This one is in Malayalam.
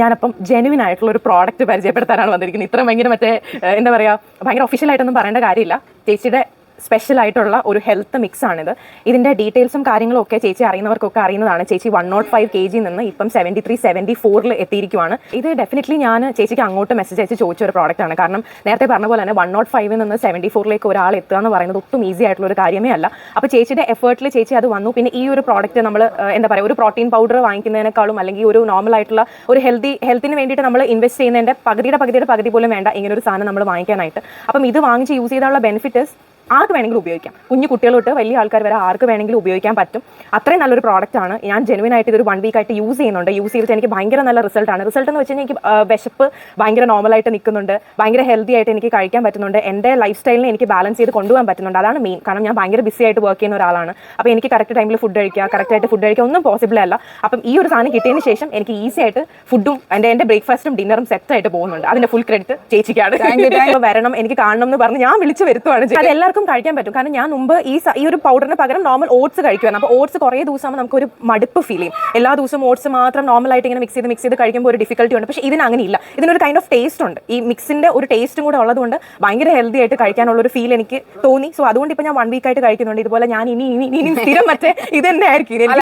ഞാനപ്പം ജെനുവിൻ ആയിട്ടുള്ള ഒരു പ്രോഡക്റ്റ് പരിചയപ്പെടുത്താനാണ് വന്നിരിക്കുന്നത്. ഇത്ര ഭയങ്കര മറ്റേ എന്താ പറയുക ഭയങ്കര ഒഫീഷ്യലായിട്ടൊന്നും പറയേണ്ട കാര്യമില്ല. ചേച്ചിയുടെ സ്പെഷ്യൽ ആയിട്ടുള്ള ഒരു ഹെൽത്ത് മിക്സ് ആണിത്. ഇതിന്റെ ഡീറ്റെയിൽസും കാര്യങ്ങളും ഒക്കെ ചേച്ചി അറിയുന്നവർക്കൊക്കെ അറിയുന്നതാണ്. ചേച്ചി one naught five K G നിന്ന് ഇപ്പം സെവന്റി ത്രീ സെവന്റി ഫോറിൽ എത്തിയിരിക്കുവാണ്. ഇത് ഡെഫിനറ്റ്ലി ഞാൻ ചേച്ചിക്ക് അങ്ങോട്ട് മെസ്സേജ് അയച്ച് ചോദിച്ച ഒരു പ്രോഡക്റ്റ് ആണ്. കാരണം നേരത്തെ പറഞ്ഞ പോലെ തന്നെ വൺ നോട്ട് ഫൈവിൽ നിന്ന് സെവന്റി ഫോറിലേക്ക് ഒരാൾ എത്തുക എന്ന് പറയുന്നത് ഒട്ടും ഈസി ആയിട്ടുള്ള ഒരു കാര്യമേ അല്ല. അപ്പോൾ ചേച്ചിയുടെ എഫേർട്ടിൽ ചേച്ചി അത് വന്നു. പിന്നെ ഈ ഒരു പ്രോഡക്റ്റ് നമ്മൾ എന്താ പറയുക ഒരു പ്രോട്ടീൻ പൗഡർ വാങ്ങിക്കുന്നതിനേക്കാളും അല്ലെങ്കിൽ ഒരു നോർമൽ ആയിട്ടുള്ള ഒരു ഹെൽത്തി ഹെൽത്തിന് വേണ്ടിയിട്ട് നമ്മൾ ഇൻവെസ്റ്റ് ചെയ്യുന്നതിന്റെ പകുതിയുടെ പകുതിയുടെ പകുതി പോലും വേണ്ട ഇങ്ങനെ ഒരു സാധനം നമ്മൾ വാങ്ങിക്കാനായിട്ട്. അപ്പം ഇത് വാങ്ങിച്ച് യൂസ് ചെയ്താലുള്ള ബെനിഫിറ്റ് ആർക്ക് വേണമെങ്കിലും ഉപയോഗിക്കാം. കുഞ്ഞു കുട്ടികൾ തൊട്ട് വലിയ ആൾക്കാർ വരെ ആർക്ക് വേണമെങ്കിലും ഉപയോഗിക്കാൻ പറ്റും. അത്രയും നല്ലൊരു പ്രോഡക്റ്റ് ആണ്. ഞാൻ ജെനുവിൻ ആയിട്ട് ഇതൊരു വൺ വീക്ക് ആയിട്ട് യൂസ് ചെയ്യുന്നുണ്ട്. യൂസ് ചെയ്തിട്ട് എനിക്ക് ഭയങ്കര നല്ല റിസൾട്ടാണ് റിസൾട്ട് എന്ന് വെച്ചാൽ എനിക്ക് വിശപ്പ് ഭയങ്കര നോർമലായിട്ട് നിൽക്കുന്നുണ്ട്. ഭയങ്കര ഹെൽത്തി ആയിട്ട് എനിക്ക് കഴിക്കാൻ പറ്റുന്നുണ്ട്. എന്റെ ലൈഫ് സ്റ്റൈലിനെ എനിക്ക് ബാലൻസ് ചെയ്ത് കൊണ്ടുപോകാൻ പറ്റുന്നുണ്ട്. അതാണ് മെയിൻ കാരണം ഞാൻ ഭയങ്കര ബിസി ആയിട്ട് വർക്ക് ചെയ്യുന്ന ഒരാളാണ്. അപ്പോൾ എനിക്ക് കറക്റ്റ് ടൈമിൽ ഫുഡ് കഴിക്കുക കറക്റ്റ് ആയിട്ട് ഫുഡ് കഴിക്കുക ഒന്നും പോസിബിൾ അല്ല. അപ്പം ഈ ഒരു സാധനം കിട്ടിയതിന് ശേഷം എനിക്ക് ഈസി ആയിട്ട് ഫുഡും എന്റെ എന്റെ ബ്രേക്ക്ഫാസ്റ്റും ഡിന്നറും സെറ്റ് ആയിട്ട് പോകുന്നുണ്ട്. അതിന്റെ ഫുൾ ക്രെഡിറ്റ് ചേച്ചിക്കാണ്. വരണം എനിക്ക് കാണണം എന്ന് പറഞ്ഞ് ഞാൻ വിളിച്ച് വരുത്തുവാണ് അത് എല്ലാവർക്കും കഴിക്കാൻ പറ്റും. കാരണം ഞാൻ മുമ്പ് ഈ ഈ ഒരു പൗഡറിന് പകരം നോർമൽ ഓട്സ് കഴിക്കുവാണ് അപ്പോൾ ഓട്സ് കുറേ ദിവസം ആകുമ്പോൾ നമുക്ക് ഒരു മടുപ്പ് ഫീൽ ചെയ്യും. എല്ലാ ദിവസവും ഓട്സ് മാത്രം നോർമൽ ആയിട്ട് ഇങ്ങനെ മിക്സ് ചെയ്ത് മിക്സ് ചെയ്ത് കഴിക്കുമ്പോൾ ഒരു ഡിഫിക്കൽട്ടി ഉണ്ട്. പക്ഷേ ഇതിന് അങ്ങനെയില്ല ഇതിനൊരു കൈൻഡ് ഓഫ് ടേസ്റ്റ് ഉണ്ട്. ഈ മിക്സിന്റെ ഒരു ടേസ്റ്റും കൂടെ ഉള്ളതുകൊണ്ട് ഭയങ്കര ഹെൽത്തി ആയിട്ട് കഴിക്കാനുള്ള ഒരു ഫീൽ എനിക്ക് തോന്നി. സോ അതുകൊണ്ട് ഇപ്പോൾ ഞാൻ വൺ വീക്ക് ആയിട്ട് കഴിക്കുന്നുണ്ട്. ഇതുപോലെ ഞാൻ ഇനി ഇനി ഇനി സ്ഥിരം മറ്റേ ഇത് തന്നെ ആയിരിക്കും